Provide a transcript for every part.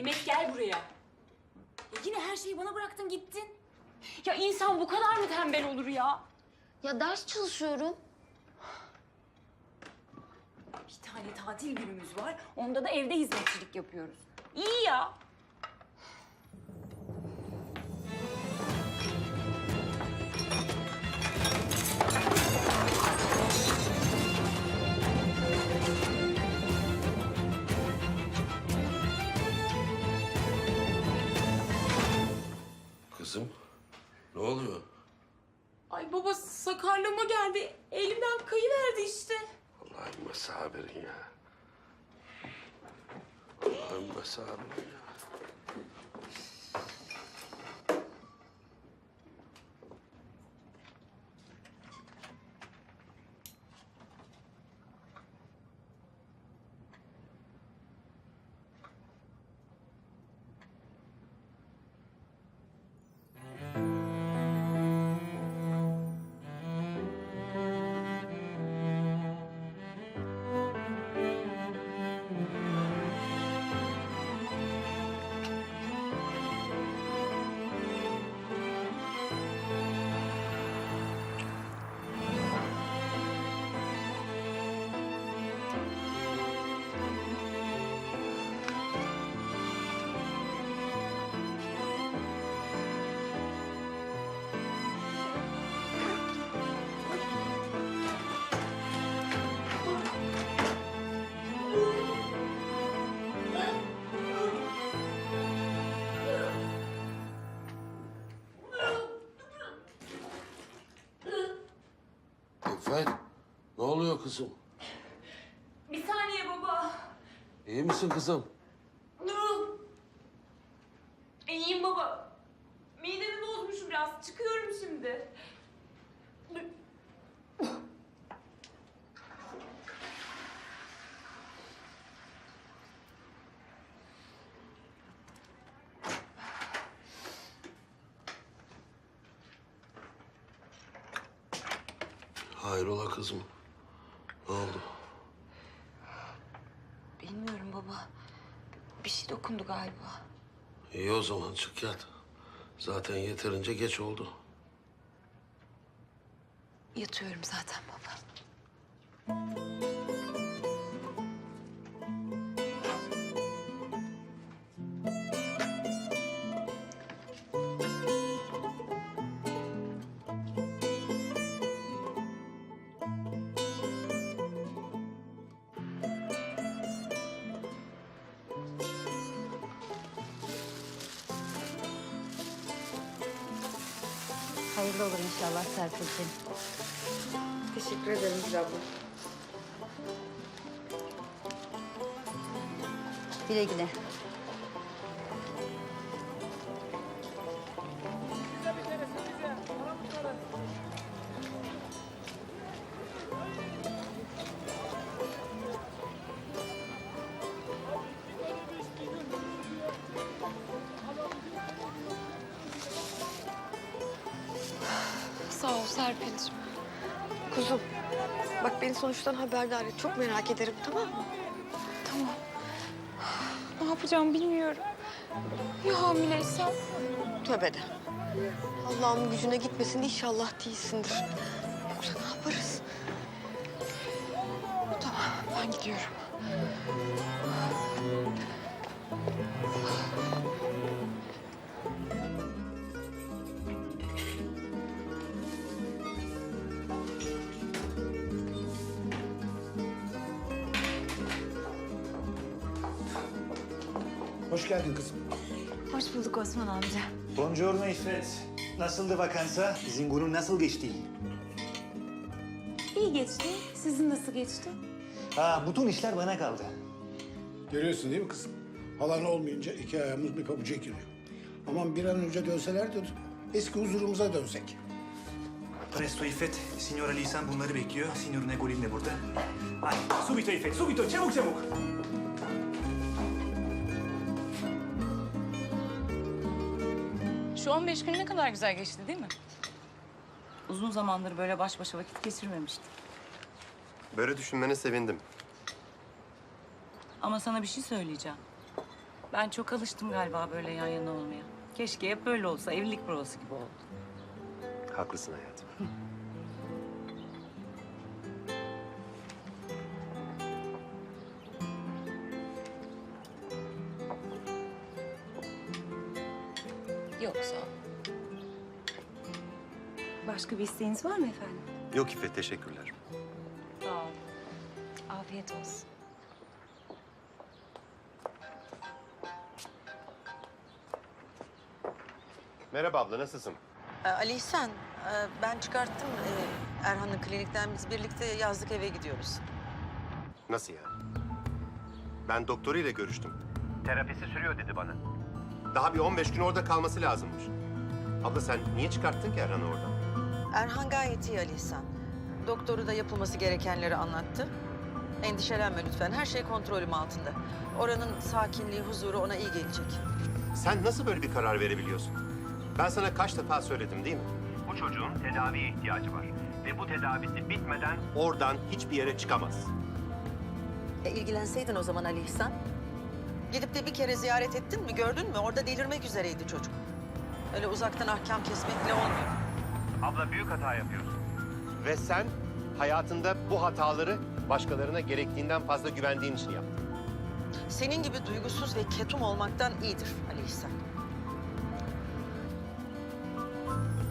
Nimet gel buraya. Ya yine her şeyi bana bıraktın gittin. Ya insan bu kadar mı tembel olur ya? Ya ders çalışıyorum. Bir tane tatil günümüz var. Onda da evde hizmetçilik yapıyoruz. İyi ya. Kızım, ne oluyor? Ay baba sakarlığıma geldi. Elimden kayıverdi işte. Allah'ım mesabirin ya. Allah'ım mesabirin ya. Kızım? Bir saniye baba. İyi misin kızım? İyiyim baba. Midemi bozmuşum biraz. Çıkıyorum şimdi. Hayrola kızım? Ne oldu? Bilmiyorum baba. Bir şey dokundu galiba. İyi o zaman çık yat. Zaten yeterince geç oldu. Yatıyorum zaten baba. Hayırlı olur inşallah Serpil'ciğim. Teşekkür ederim Gül abla. Güle güle. Beni sonuçtan haberdar et. Çok merak ederim, tamam mı? Tamam. Ne yapacağım bilmiyorum. Ya hamileysem? Tövbe de. Allah'ın gücüne gitmesin inşallah değilsindir. Yoksa ne yaparız? Tamam ben gidiyorum. Geldin kızım. Hoş bulduk Osman amca. Buongiorno İffet. Nasıldı vakansa? Sizin günün nasıl geçti? İyi geçti. Sizin nasıl geçti? Ha, bütün işler bana kaldı. Görüyorsun değil mi kızım? Halan olmayınca iki ayağımız bir pabuca giriyor. Aman bir an önce dönseler de eski huzurumuza dönsek. Presto İffet, Signora Lisan bunları bekliyor. Signorina Golin de burada. Hadi, subito İffet, subito, çabuk çabuk. Şu 15 gün ne kadar güzel geçti değil mi? Uzun zamandır böyle baş başa vakit geçirmemiştik. Böyle düşünmene sevindim. Ama sana bir şey söyleyeceğim. Ben çok alıştım galiba böyle yan yana olmaya. Keşke hep böyle olsa. Evlilik provası gibi oldu. Haklısın hayatım. Yok sağ ol. Başka bir isteğiniz var mı efendim? Yok İffet teşekkürler. Sağ ol. Afiyet olsun. Merhaba abla nasılsın? Ee, Ali İhsan, e, ben çıkarttım e, Erhan'ın klinikten. Biz birlikte yazlık eve gidiyoruz. Nasıl yani? Ben doktoruyla görüştüm. Terapisi sürüyor dedi bana. Daha bir 15 gün orada kalması lazımmış. Abla sen niye çıkarttın ki Erhan'ı oradan? Erhan gayet iyi Ali İhsan. Doktoru da yapılması gerekenleri anlattı. Endişelenme lütfen. Her şey kontrolüm altında. Oranın sakinliği, huzuru ona iyi gelecek. Sen nasıl böyle bir karar verebiliyorsun? Ben sana kaç defa söyledim değil mi? Bu çocuğun tedaviye ihtiyacı var. Ve bu tedavisi bitmeden oradan hiçbir yere çıkamaz. E, ilgilenseydin o zaman Ali İhsan. Gidip de bir kere ziyaret ettin mi, gördün mü? Orada delirmek üzereydi çocuk. Öyle uzaktan ahkam kesmekle olmuyor. Abla büyük hata yapıyorsun. Ve sen hayatında bu hataları başkalarına gerektiğinden fazla güvendiğin için yaptın. Senin gibi duygusuz ve ketum olmaktan iyidir Ali İhsan.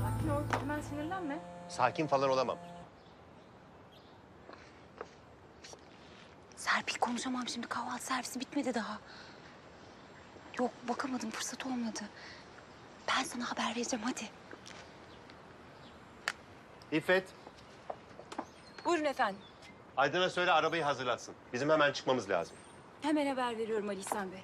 Sakin ol. Hemen sinirlenme. Sakin falan olamam. Serpil konuşamam şimdi kahvaltı servisi bitmedi daha. Yok bakamadım fırsat olmadı. Ben sana haber vereceğim hadi. İffet, Buyurun efendim. Aydın'a söyle arabayı hazırlatsın. Bizim hemen çıkmamız lazım. Hemen haber veriyorum Ali İhsan Bey.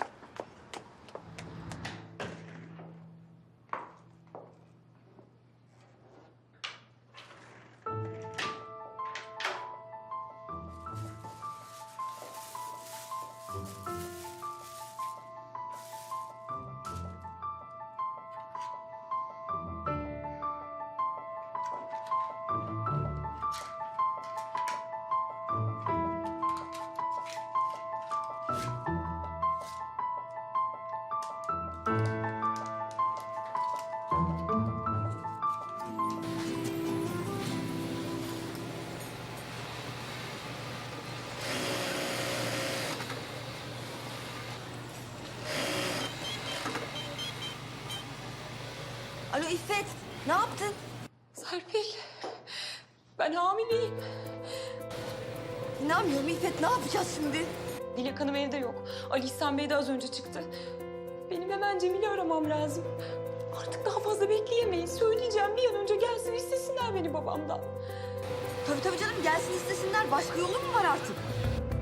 Alo İffet, ne yaptın? Serpil. Ben hamileyim. İnanmıyorum İffet, ne yapacağız şimdi? Dilek Hanım evde yok. Ali İhsan Bey de az önce çıktı. Benim hemen Cemil'i aramam lazım. Artık daha fazla bekleyemeyiz. Söyleyeceğim bir an önce gelsin istesinler beni babamdan. Tabii tabii canım, gelsin istesinler. Başka yolu mu var artık?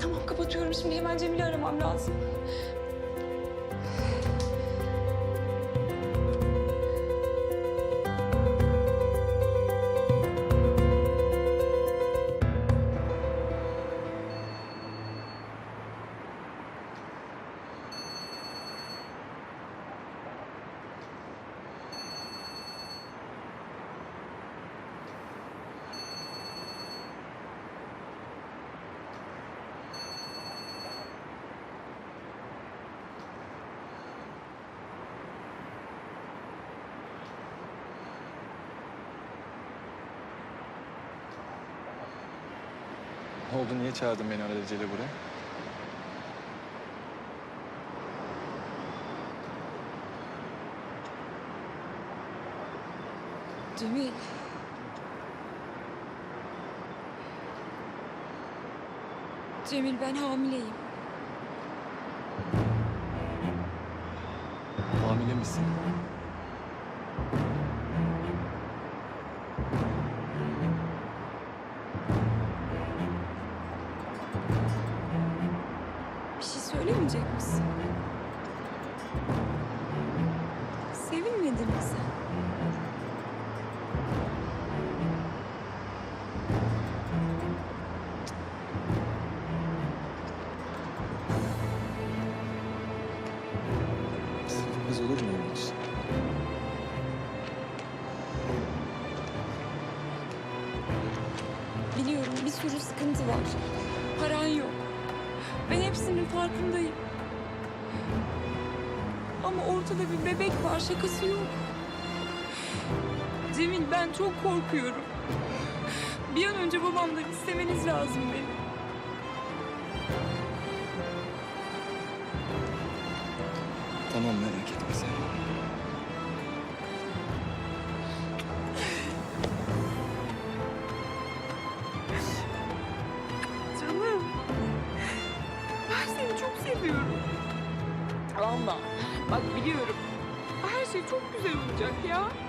Tamam kapatıyorum şimdi hemen Cemil'i aramam lazım. Ne oldu? Niye çağırdın beni alelacele buraya? Cemil. Cemil ben hamileyim. Hamile misin? Farkındayım. Ama ortada bir bebek var şakası yok. Cemil ben çok korkuyorum. Bir an önce babamdan istemeniz lazım beni. Çok güzel olacak ya.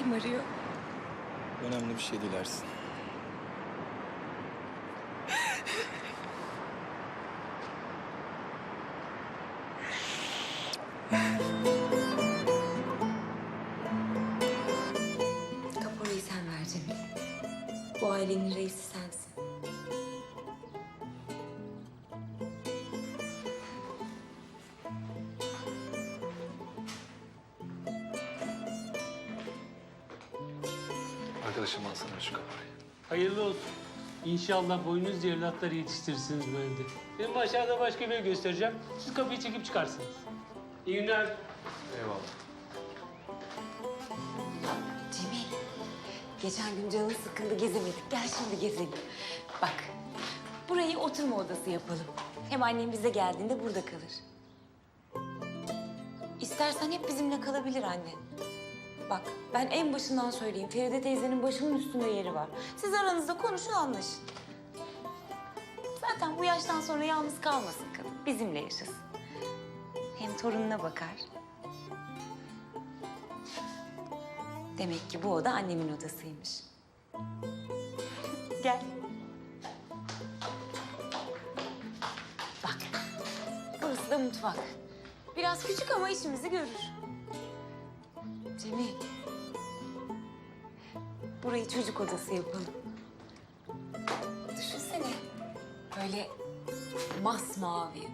Kim arıyor? Önemli bir şey değil Ersin. İnşallah boynuz evlatları yetiştirirsiniz bu evde. Benim aşağıda başka bir ev göstereceğim. Siz kapıyı çekip çıkarsınız. İyi günler. Eyvallah. Cemil, geçen gün canın sıkıldı gezemedik. Gel şimdi gezelim. Bak, burayı oturma odası yapalım. Hem annem bize geldiğinde burada kalır. İstersen hep bizimle kalabilir annen. Bak, ben en başından söyleyeyim. Feride teyzenin başımın üstünde yeri var. Siz aranızda konuşun, anlaşın. Zaten bu yaştan sonra yalnız kalmasın kadın. Bizimle yaşasın. Hem torununa bakar. Demek ki bu oda annemin odasıymış. Gel. Bak, burası da mutfak. Biraz küçük ama işimizi görür. Cemil. Burayı çocuk odası yapalım. Düşünsene. Böyle masmavi,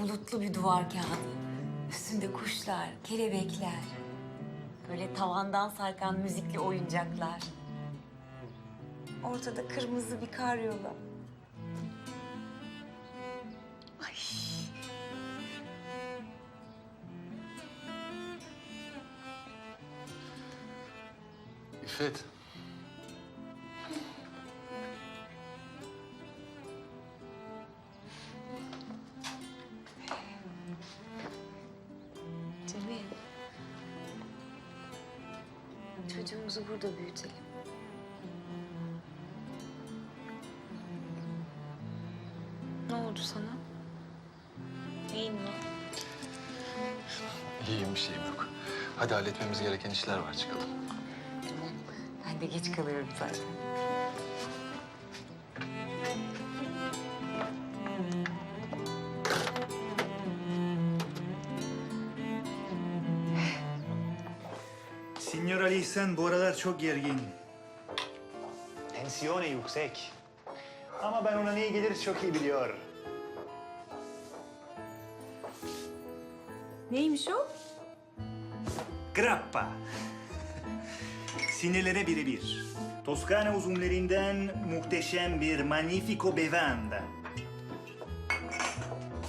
bulutlu bir duvar kağıdı. Üstünde kuşlar, kelebekler. Böyle tavandan sarkan müzikli oyuncaklar. Ortada kırmızı bir karyola. Cemil. Çocuğumuzu burada büyütelim. Ne oldu sana? Neyin var? İyiyim bir şeyim yok. Hadi halletmemiz gereken işler var çıkalım. De geç kalıyorum zaten. Signor Ali İhsan bu aralar çok gergin. Tensiyonu yüksek. Ama ben ona ne gelir çok iyi biliyor. Neymiş o? Grappa. Sinirlere birebir. Toskana uzunlarından muhteşem bir Magnifico Bevanda.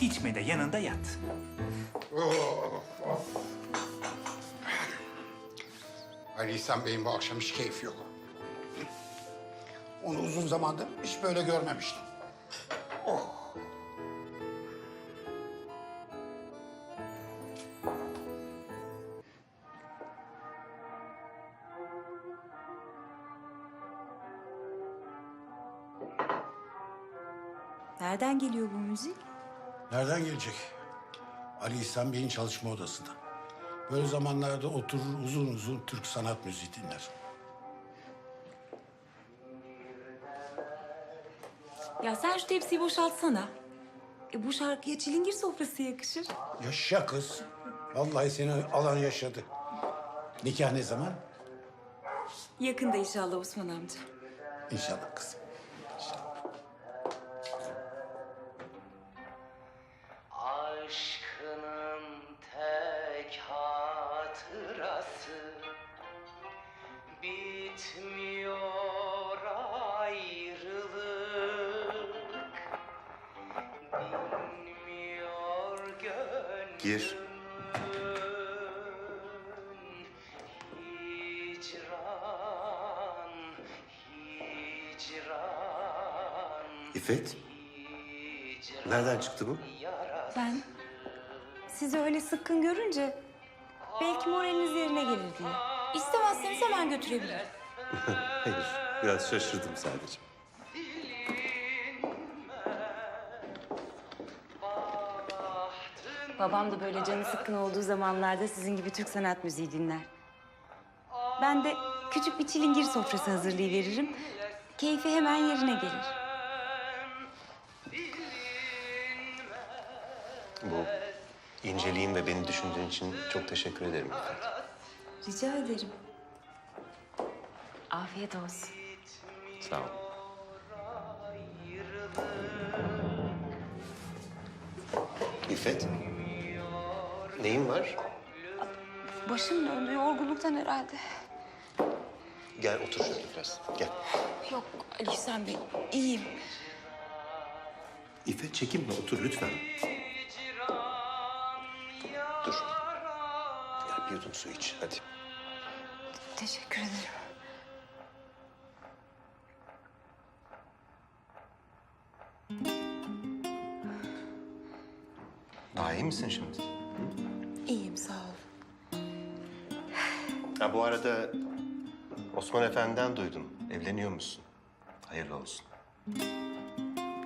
İçme de yanında yat. Ali İhsan Bey'in bu akşam hiç keyfi yok. Onu uzun zamandır hiç böyle görmemiştim. Nereden geliyor bu müzik? Nereden gelecek? Ali İhsan Bey'in çalışma odasında. Böyle zamanlarda oturur uzun uzun Türk sanat müziği dinler. Ya sen şu tepsiyi boşaltsana. E bu şarkıya çilingir sofrası yakışır. Yaşa kız. Vallahi seni alan yaşadı. Nikah ne zaman? Yakında inşallah Osman amca. İnşallah kızım. Gir. İffet. Nereden çıktı bu? Ben sizi öyle sıkkın görünce belki moraliniz yerine gelir diye. İstemezseniz hemen götürebilirim. Hayır. Biraz şaşırdım sadece. Babam da böyle canı sıkkın olduğu zamanlarda sizin gibi Türk sanat müziği dinler. Ben de küçük bir çilingir sofrası hazırlayıveririm. Keyfi hemen yerine gelir. Bu inceliğin ve beni düşündüğün için çok teşekkür ederim İffet. Rica ederim. Afiyet olsun. Sağ ol. İffet. Neyin var? Başım döndü yorgunluktan herhalde. Gel otur şöyle biraz. Gel. Yok Ali İhsan Bey iyiyim. İffet çekinme otur lütfen. Dur. Gel bir yudum su iç hadi. Teşekkür ederim. Daha iyi misin şimdi? İyiyim sağ ol. Ha bu arada Osman Efendi'den duydum. Evleniyor musun? Hayırlı olsun.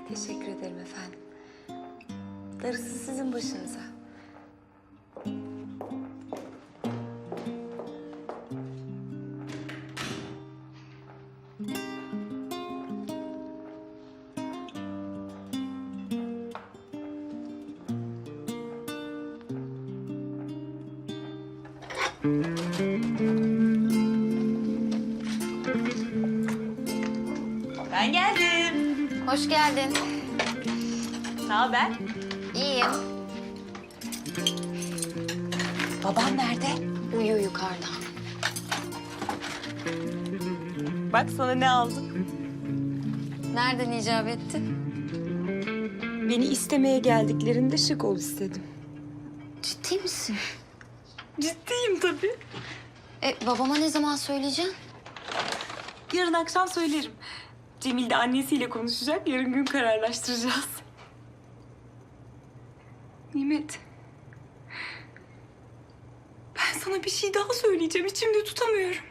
Teşekkür ederim efendim. Darısı sizin başınıza. Ben geldim. Hoş geldin. Ne haber? İyiyim. Babam nerede? Uyuyor yukarıda. Bak sana ne aldım. Nereden icap etti? Beni istemeye geldiklerinde şık ol istedim. Ciddi misin? Ciddiyim tabii. E, babama ne zaman söyleyeceksin? Yarın akşam söylerim. Cemil de annesiyle konuşacak. Yarın gün kararlaştıracağız. Nimet. Ben sana bir şey daha söyleyeceğim. İçimde tutamıyorum.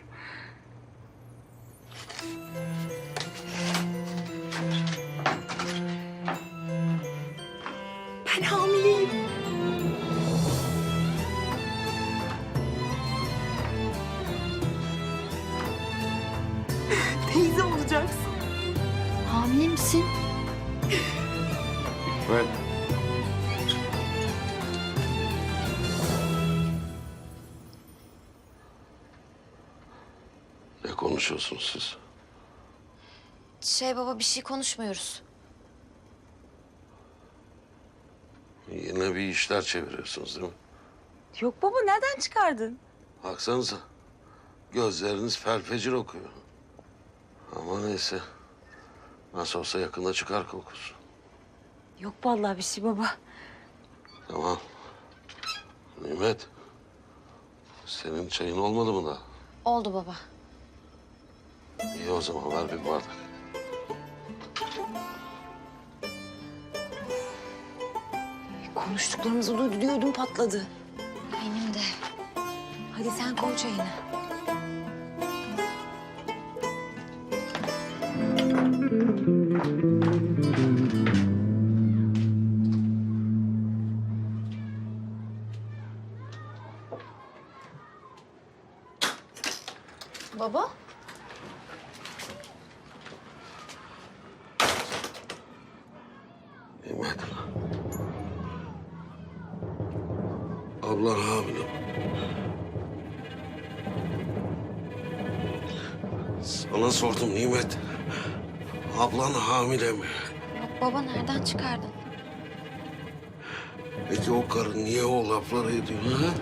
Konuşuyorsunuz siz? Şey baba bir şey konuşmuyoruz. Yine bir işler çeviriyorsunuz değil mi? Yok baba nereden çıkardın? Baksanıza. Gözleriniz felfecir okuyor. Ama neyse. Nasıl olsa yakında çıkar kokusu. Yok vallahi bir şey baba. Tamam. Nimet. Senin çayın olmadı mı daha? Oldu baba. İyi o zaman ver bir bardak. Konuştuklarımızı duydu diye ödüm patladı. Benim de. Hadi sen koy çayını. Baba? Ablan hamile. Sana sordum Nimet. Ablan hamile mi? Yok baba nereden çıkardın? Peki o karı niye o lafları ediyor ha?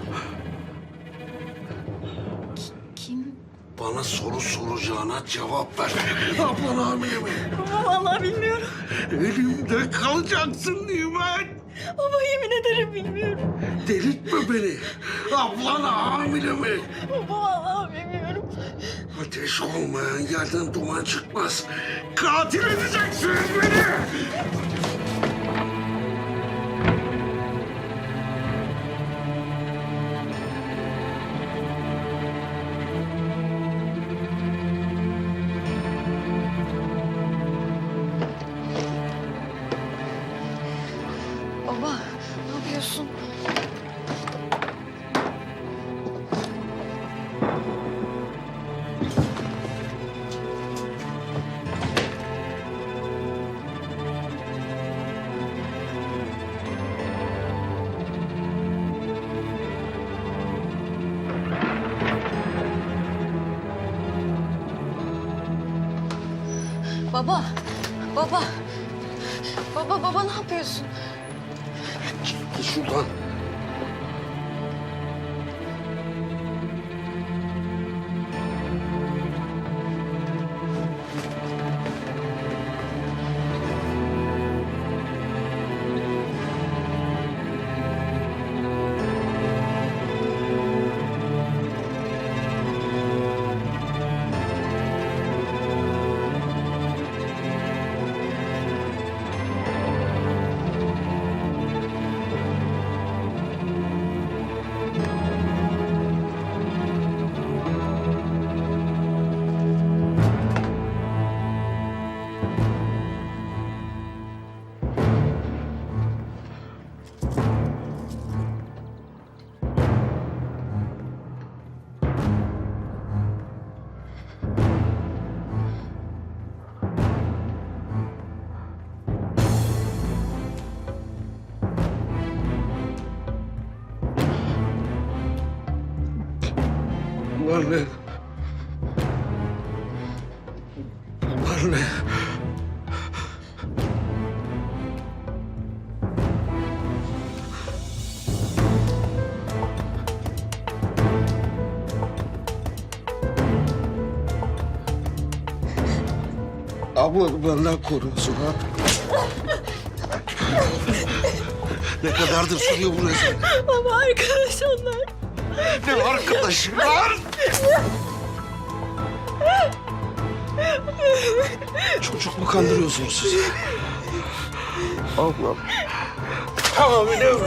Kim? Bana soru soracağına cevap ver. Ablan hamile mi? Baba vallahi bilmiyorum. Elimde kalacaksın Nimet. Yemin ederim bilmiyorum. Delirtme beni. Ablan hamile mi? Vallahi bilmiyorum. Ateş olmayan yerden duman çıkmaz. Katil edeceksiniz beni. Baba, baba. Baba, baba ne yapıyorsun? Git şuradan. Bunlar ne? Ablanı benden koruyorsun ha? ne kadardır sürüyor bu rezil? Baba arkadaş onlar. Ne arkadaşı var? Çocuk mu kandırıyorsunuz siz? Ablam. Hamile mi?